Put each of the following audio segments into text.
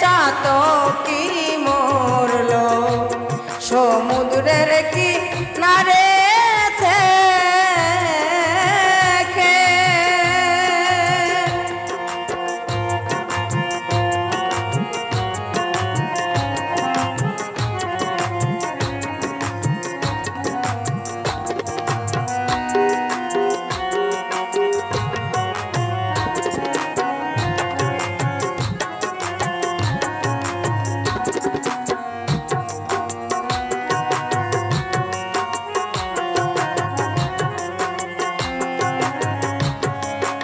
চাতকি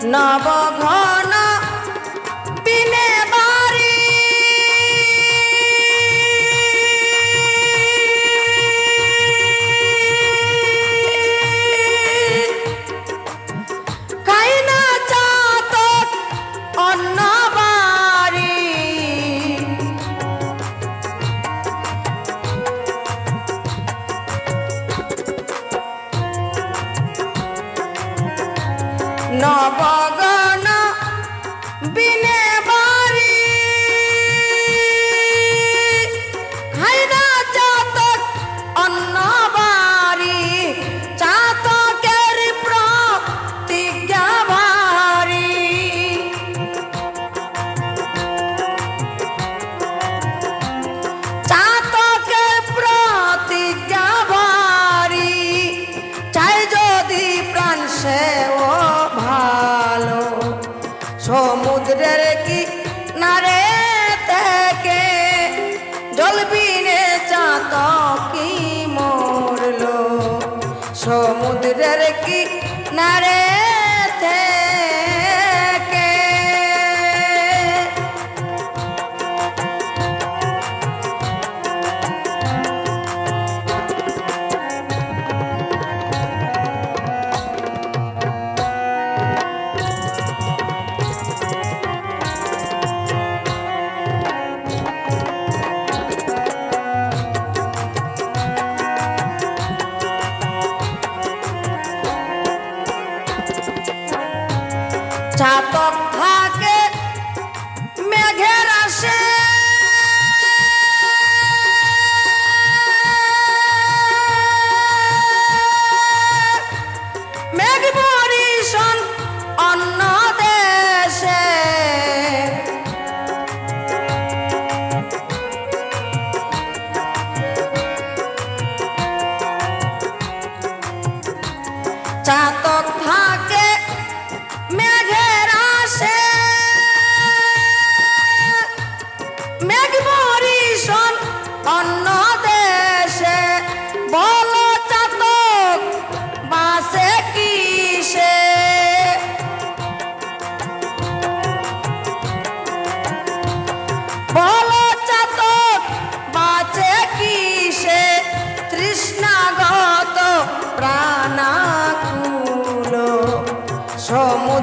নবঘর নবা Nare আচ্ছা, চাতক থাকে মেঘের আসে। মেঘ পরিশন অন্য দেশে। চাতক থাকে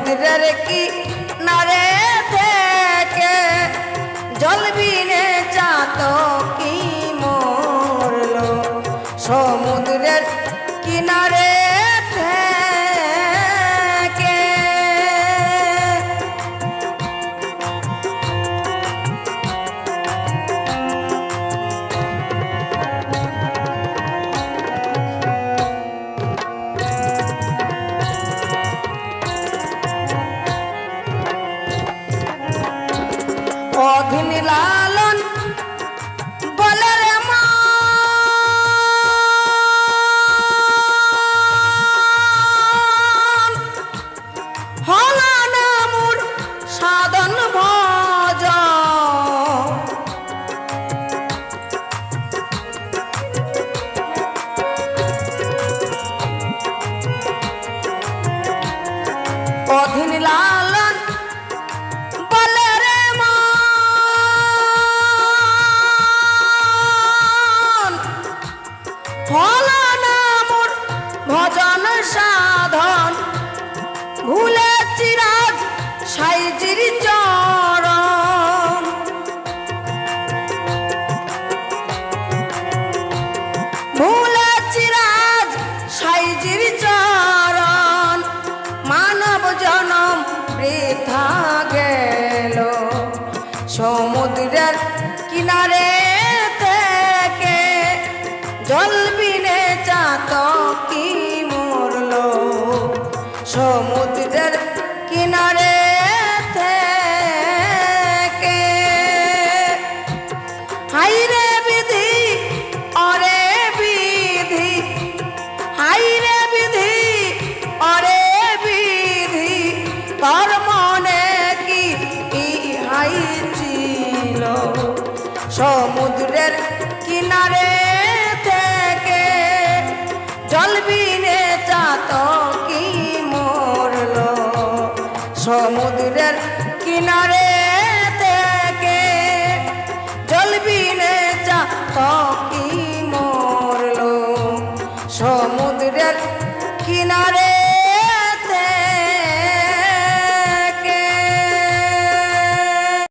সমুদ্রের কি নারে থেকে? জলবিনে চাতক অধীন লালন বলে রে মা। হলানামুর সাধন ভজ অধীন লাল কিনারে থেকে জলবিনে চাত কি মরল? সমুদ্রের